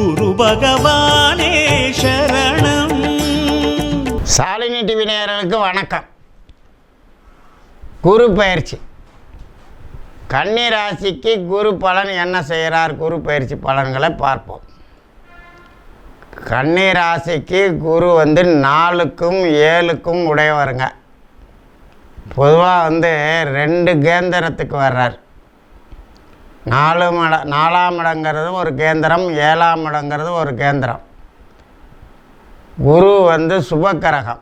குரு பகவானே சரணம். சாலினி டிவி நேயர்களுக்கு வணக்கம். குரு பயிற்சி. கன்னி ராசிக்கு குரு பலன் என்ன செய்கிறார்? குரு பயிற்சி பலன்களை பார்ப்போம். கன்னி ராசிக்கு குரு வந்து நாலுக்கும் ஏழுக்கும் உடையவருங்க. பொதுவாக வந்து ரெண்டு கேந்திரத்துக்கு வர்றார். நாலு மட நாலாம் இடங்கிறது ஒரு கேந்திரம் ஏழாம் இடங்கிறது ஒரு கேந்திரம். குரு வந்து சுபக்கிரகம்.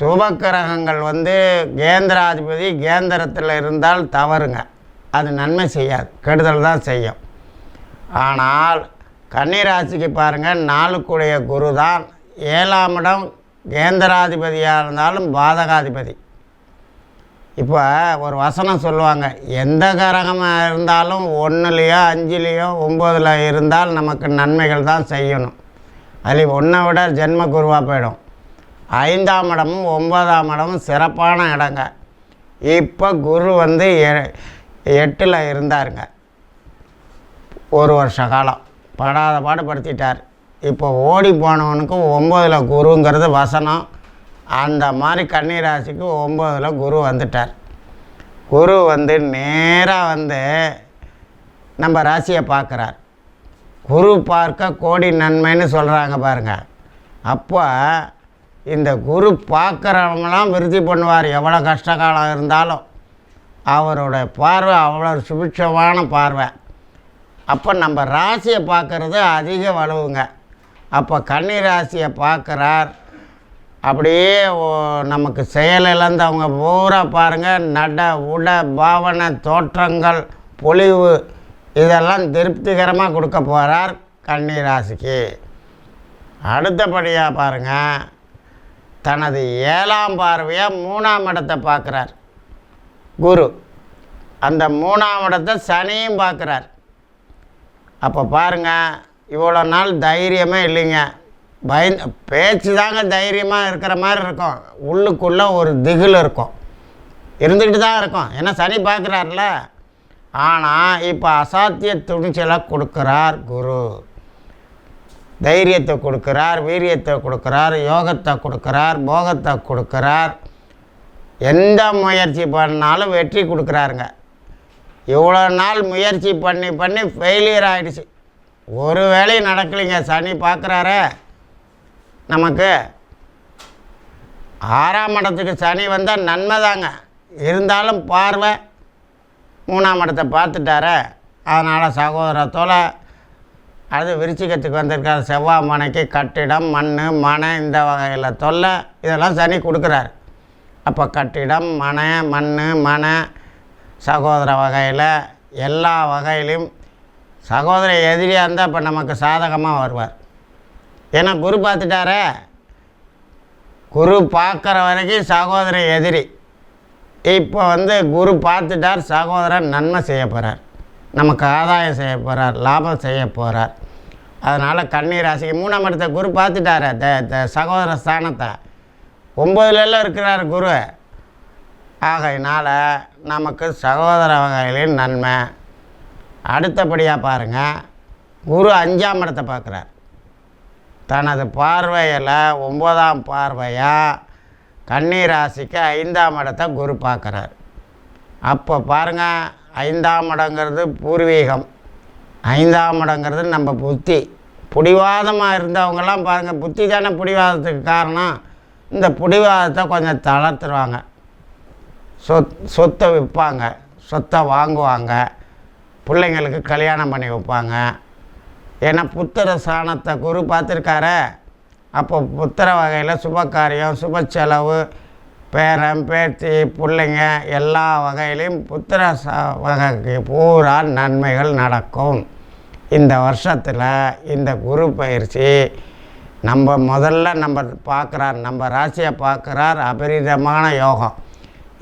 சுபக்கிரகங்கள் வந்து கேந்திராதிபதி கேந்திரத்தில் இருந்தால் தவறுங்க. அது நன்மை செய்யாது. கெடுதல் தான் செய்யும். ஆனால் கன்னிராசிக்கு பாருங்கள் நாளுக்குடைய குரு தான். ஏழாம் இடம் கேந்திராதிபதியாக இருந்தாலும் பாதகாதிபதி. இப்போ ஒரு வசனம் சொல்லுவாங்க எந்த கிரகமாக இருந்தாலும் ஒன்றுலையோ அஞ்சுலேயோ ஒம்போதில் இருந்தால் நமக்கு நன்மைகள் தான் செய்யணும். அதில் ஒன்றை விட ஜென்ம குருவாக போயிடும். ஐந்தாம் இடமும் ஒன்பதாம் இடமும் சிறப்பான இடங்க. இப்போ குரு வந்து எ- எட்டில் இருந்தாருங்க. ஒரு வருஷ காலம். படாத பாடுபடுத்திட்டார் இப்போ ஓடி போனவனுக்கு ஒம்போதில் குருங்கிறது வசனம். அந்த மாதிரி கன்னிராசிக்கு ஒம்போதில் குரு வந்துட்டார். குரு வந்து நேராக வந்து நம்ம ராசியை பார்க்குறார். குரு பார்க்க கோடி நன்மைன்னு சொல்கிறாங்க பாருங்கள் அப்போ இந்த குரு பார்க்குறவங்களாம் விருத்தி பண்ணுவார். எவ்வளோ கஷ்ட காலம் இருந்தாலும் அவரோட பார்வை அவ்வளோ சுபிட்சமான பார்வை. அப்போ நம்ம ராசியை பார்க்குறது அதிக வலுவுங்க. அப்போ கன்னி ராசியை பார்க்குறார். அப்படியே ஓ- நமக்கு செயல் இழந்தவங்க பூரா பாருங்கள் நட உட பாவனை தோற்றங்கள் பொலிவு இதெல்லாம் திருப்திகரமாக கொடுக்க போகிறார் கன்னி ராசிக்கு அடுத்தபடியாக பாருங்கள் தனது ஏழாம் பார்வையாக மூணாம் இடத்தை பார்க்குறார். குரு அந்த மூணாம் இடத்தை சனியும் பார்க்குறார். அப்போ பாருங்க இவ்வளோ நாள் தைரியமே இல்லைங்க. பயந்து பேச்சு தாங்க தைரியமாக இருக்கிற மாதிரி இருக்கும். உள்ளுக்குள்ளே ஒரு திகில் இருக்கும். இருந்துக்கிட்டு தான் இருக்கும். ஏன்னா சனி பார்க்குறாருல. ஆனால் இப்போ அசாத்திய துணிச்சலை கொடுக்குறார் குரு. தைரியத்தை கொடுக்குறார் வீரியத்தை கொடுக்குறார் யோகத்தை கொடுக்குறார் போகத்தை கொடுக்குறார். எந்த முயற்சி பண்ணாலும் வெற்றி கொடுக்குறாருங்க. இவ்வளோ நாள் முயற்சி பண்ணி பண்ணி ஃபெயிலியர் ஆகிடுச்சு ஒரு வேலையும் நடக்கலைங்க. சனி பார்க்குறாரே. நமக்கு ஆறாம் இடத்துக்கு சனி வந்தால் நன்மை தாங்க. இருந்தாலும் பார்வை மூணாம் இடத்தை பார்த்துட்டாரு அதனால் சகோதரத்தோட அது விருச்சிகத்துக்கு வந்திருக்கார் செவ்வாய் மனைக்கு கட்டிடம் மண் மனை இந்த வகையில் தொல்லை இதெல்லாம் சனி கொடுக்குறாரு. அப்போ கட்டிடம் மனை மண் மனை சகோதர வகையில் எல்லா வகையிலையும் சகோதர எதிரியாக இருந்தால் இப்போ நமக்கு சாதகமாக வருவார். ஏன்னா குரு பார்த்துட்டாரே. குரு பார்க்குற வரைக்கும் சகோதர எதிரி. இப்போ வந்து குரு பார்த்துட்டார் சகோதரன் நன்மை செய்ய போகிறார் நமக்கு ஆதாயம் செய்ய போகிறார் லாபம் செய்ய போகிறார் அதனால் கண்ணீர் ராசிக்கு மூணாம் இடத்த குரு பார்த்துட்டாரு த த சகோதர ஸ்தானத்தை. ஒம்பதுலெல்லாம் இருக்கிறார் குரு. ஆகையினால் நமக்கு சகோதர வகையிலும் நன்மை. அடுத்தபடியாக பாருங்கள் குரு அஞ்சாம் இடத்தை பார்க்குறார். தனது பார்வையில் ஒம்பதாம் பார்வையாக கன்னி ராசிக்கு ஐந்தாம் இடத்தை குரு பார்க்குறார். அப்போ பாருங்கள் ஐந்தாம் இடங்கிறது பூர்வீகம். ஐந்தாம் இடங்கிறது நம்ம புத்தி. பிடிவாதமாக இருந்தவங்கெல்லாம் பாருங்கள் புத்தி தானே பிடிவாதத்துக்கு காரணம். இந்த பிடிவாதத்தை கொஞ்சம் தளர்த்துருவாங்க. சொத் சொத்தை விற்பாங்க சொத்தை வாங்குவாங்க பிள்ளைங்களுக்கு கல்யாணம் பண்ணி வைப்பாங்க. ஏன்னா புத்திர சாணத்தை குரு பார்த்துருக்காரு. அப்போ புத்திர வகையில் சுபகாரியம் சுப செலவு பேரன் பேத்தி பிள்ளைங்க எல்லா வகையிலையும் புத்திர ச வகைக்கு பூரா நன்மைகள் நடக்கும். இந்த வருஷத்தில் இந்த குரு பயிற்சி நம்ம முதல்ல நம்ம பார்க்குறார் நம்ம ராசியை பார்க்குறார் அபரிதமான யோகம்.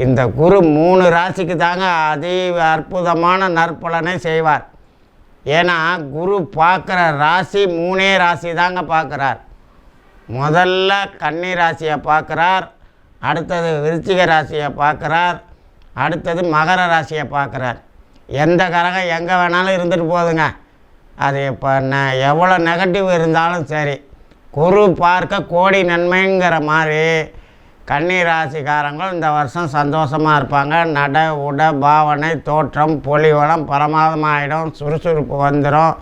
இந்த குரு மூணு ராசிக்கு தாங்க அதி அற்புதமான நற்பலனை செய்வார். ஏன்னா குரு பார்க்குற ராசி மூணே ராசி தாங்க பார்க்குறார். முதல்ல கன்னி ராசியை பார்க்குறார் அடுத்தது விருச்சிக ராசியை பார்க்குறார் அடுத்தது மகர ராசியை பார்க்குறார். எந்த கரகம் எங்கே வேணாலும் இருந்துட்டு போகுதுங்க அது இப்போ ந எவ்வளோ நெகட்டிவ் இருந்தாலும் சரி. குரு பார்க்க கோடி நன்மைங்கிற மாதிரி கன்னி ராசிக்காரங்கள் இந்த வருஷம் சந்தோஷமாக இருப்பாங்க. நட உட பாவனை தோற்றம் பொலிவளம் பரமாதமாகிடும் சுறுசுறுப்பு வந்துடும்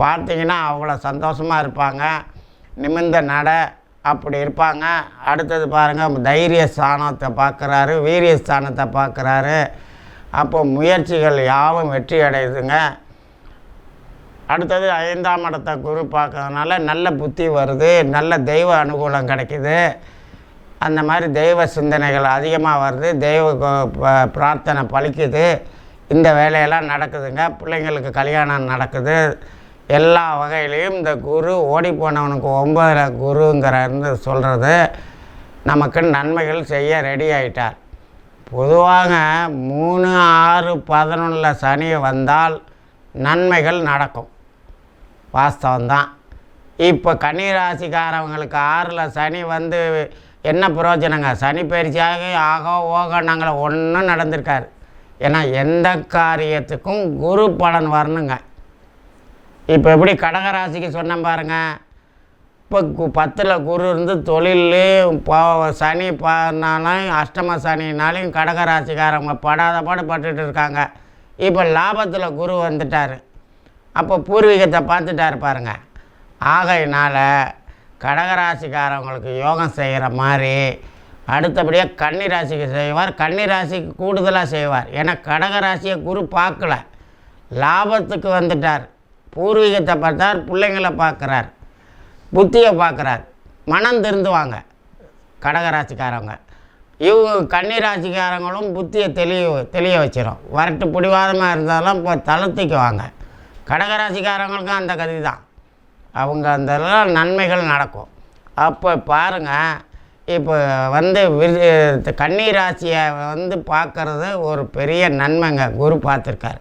பார்த்தீங்கன்னா அவ்வளோ சந்தோஷமாக இருப்பாங்க. நிமிர்ந்த நட அப்படி இருப்பாங்க. அடுத்தது பாருங்கள் தைரிய ஸ்தானத்தை பார்க்குறாரு வீரிய ஸ்தானத்தை பார்க்குறாரு. அப்போ முயற்சிகள் யாவும் வெற்றி அடையுதுங்க. அடுத்தது ஐந்தாம் இடத்தை குரு பார்க்கறதுனால நல்ல புத்தி வருது நல்ல தெய்வ அனுகூலம் கிடைக்கிது. அந்த மாதிரி தெய்வ சிந்தனைகள் அதிகமாக வருது. தெய்வ பிரார்த்தனை பலிக்குது. இந்த வேலையெல்லாம் நடக்குதுங்க. பிள்ளைங்களுக்கு கல்யாணம் நடக்குது. எல்லா வகையிலையும் இந்த குரு ஓடி போனவனுக்கு ஒம்பதில் குருங்கிற இருந்து சொல்கிறது நமக்கு நன்மைகள் செய்ய ரெடி ஆயிட்டார். பொதுவாக மூணு ஆறு பதினொன்றில் சனி வந்தால் நன்மைகள் நடக்கும். வாஸ்தவம்தான். இப்போ கன்னிராசிக்காரவங்களுக்கு ஆறில் சனி வந்து என்ன பிரயோஜனங்க? சனி பயிற்சியாக ஆகோ ஓகோ நாங்கள் ஒன்றும் நடந்திருக்காரு ஏன்னா எந்த காரியத்துக்கும் குரு பலன் வரணுங்க. இப்போ எப்படி கடகராசிக்கு சொன்னேன் பாருங்க. இப்போ கு- பத்தில் குரு இருந்து தொழில் சனி பானாலும் அஷ்டம சனினாலையும் கடகராசிக்காரவங்க படாத பாடு பட்டுட்டு இருக்காங்க. இப்போ லாபத்தில் குரு வந்துட்டார். அப்போ பூர்வீகத்தை பார்த்துட்டாரு பாருங்க. ஆகையினால் கடகராசிக்காரவங்களுக்கு யோகம் செய்கிற மாதிரி அடுத்தபடியாக கன்னி ராசிக்கு செய்வார். கன்னி ராசிக்கு கூடுதலாக செய்வார். ஏன்னா கடகராசியை குரு பார்க்கல. லாபத்துக்கு வந்துட்டார். பூர்வீகத்தை பார்த்தார் பிள்ளைங்களை பார்க்குறார் புத்தியை பார்க்குறார். மனம் திருந்துவாங்க கடகராசிக்காரவங்க. இவங்க கன்னி ராசிக்காரங்களும் புத்தியை தெளிய தெளிய வச்சிடும் வரட்டு பிடிவாதமாக இருந்தாலும் இப்போ தளர்த்திக்குவாங்க. கடகராசிக்காரங்களுக்கும் அந்த கதி தான் அவங்க அந்த நன்மைகள் நடக்கும். அப்போ பாருங்கள் இப்போ வந்து விரு- கன்னி ராசியை வந்து பார்க்குறது ஒரு பெரிய நன்மைங்க. குரு பார்த்துருக்காரு.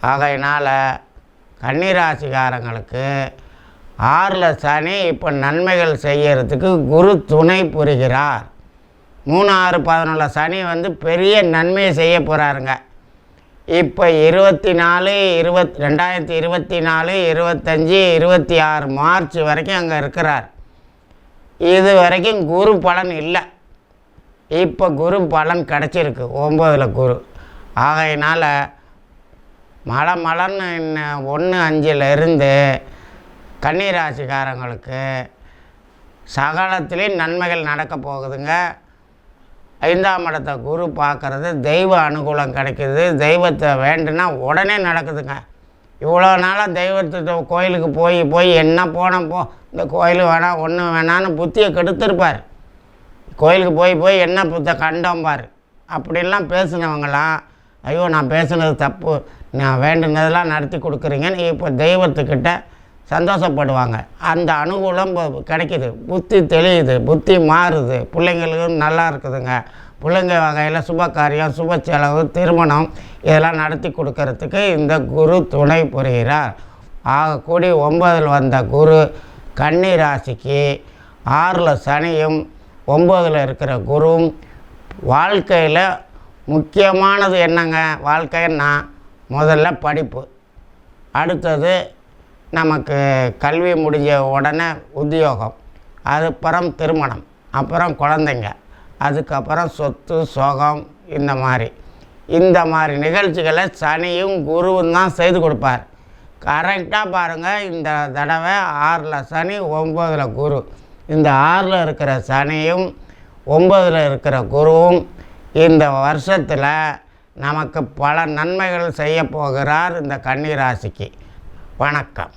ஆகையினால் கன்னிராசிக்காரங்களுக்கு ஆறில் சனி இப்போ நன்மைகள் செய்கிறதுக்கு குரு துணை புரிகிறார். மூணு ஆறு பதினொன்றில் சனி வந்து பெரிய நன்மையை செய்ய போகிறாருங்க இப்போ இருபத்தி நாலு இருபத் ரெண்டாயிரத்தி இருபத்தி நாலு இருபத்தஞ்சி இருபத்தி ஆறு மார்ச் வரைக்கும் அங்கே இருக்கிறார். இது வரைக்கும் குரு பலன் இல்லை. இப்போ குரு பலன் கிடச்சிருக்கு ஒம்பதில் குரு. ஆகையினால் மழை மலன்னு இன்னும் ஒன்று அஞ்சிலிருந்து கன்னிராசிக்காரங்களுக்கு சகலத்திலையும் நன்மைகள் நடக்க போகுதுங்க. ஐந்தாம் இடத்த குரு பார்க்குறது தெய்வ அனுகூலம் கிடைக்கிது தெய்வத்தை வேண்டுனா உடனே நடக்குதுங்க. இவ்வளோ நாளாக தெய்வத்திட்ட கோயிலுக்கு போய் போய் என்ன போனோம் போ இந்த கோயில் வேணாம் ஒன்றும் வேணான்னு புத்தியை கெடுத்திருப்பார். கோயிலுக்கு போய் போய் என்ன புத்த கண்டோம் பார். அப்படிலாம் பேசினவங்களாம் ஐயோ நான் பேசுனது தப்பு நான் வேண்டுனதெல்லாம் நடத்தி கொடுக்குறீங்கன்னு இப்போ தெய்வத்துக்கிட்ட சந்தோஷப்படுவாங்க. அந்த அனுகூலம் இப்போ கிடைக்குது. புத்தி தெளியுது. புத்தி மாறுது. பிள்ளைங்களுக்கும் நல்லா இருக்குதுங்க. பிள்ளைங்க வகையில் சுப காரியம் சுப செலவு திருமணம் இதெல்லாம் நடத்தி கொடுக்கறதுக்கு இந்த குரு துணை புரிகிறார் ஆக கூடி ஒன்பதில் வந்த குரு கன்னி ராசிக்கு ஆறில் சனியும் ஒம்பதில் இருக்கிற குருவும் வாழ்க்கையில் முக்கியமானது என்னங்க? வாழ்க்கைன்னா முதல்ல படிப்பு. அடுத்தது நமக்கு கல்வி முடிஞ்ச உடனே உத்தியோகம். அதுக்கப்புறம் திருமணம் அப்புறம் குழந்தைங்க அதுக்கப்புறம் சொத்து சோகம் இந்த மாதிரி. இந்த மாதிரி நிகழ்ச்சிகளை சனியும் குருவும் தான் செய்து கொடுப்பார். கரெக்டாக பாருங்கள் இந்த தடவை ஆறில் சனி ஒம்பதில் குரு. இந்த ஆறில் இருக்கிற சனியும் ஒம்பதில் இருக்கிற குருவும் இந்த வருஷத்தில் நமக்கு பல நன்மைகள் செய்ய போகிறார் இந்த கன்னிராசிக்கு வணக்கம்.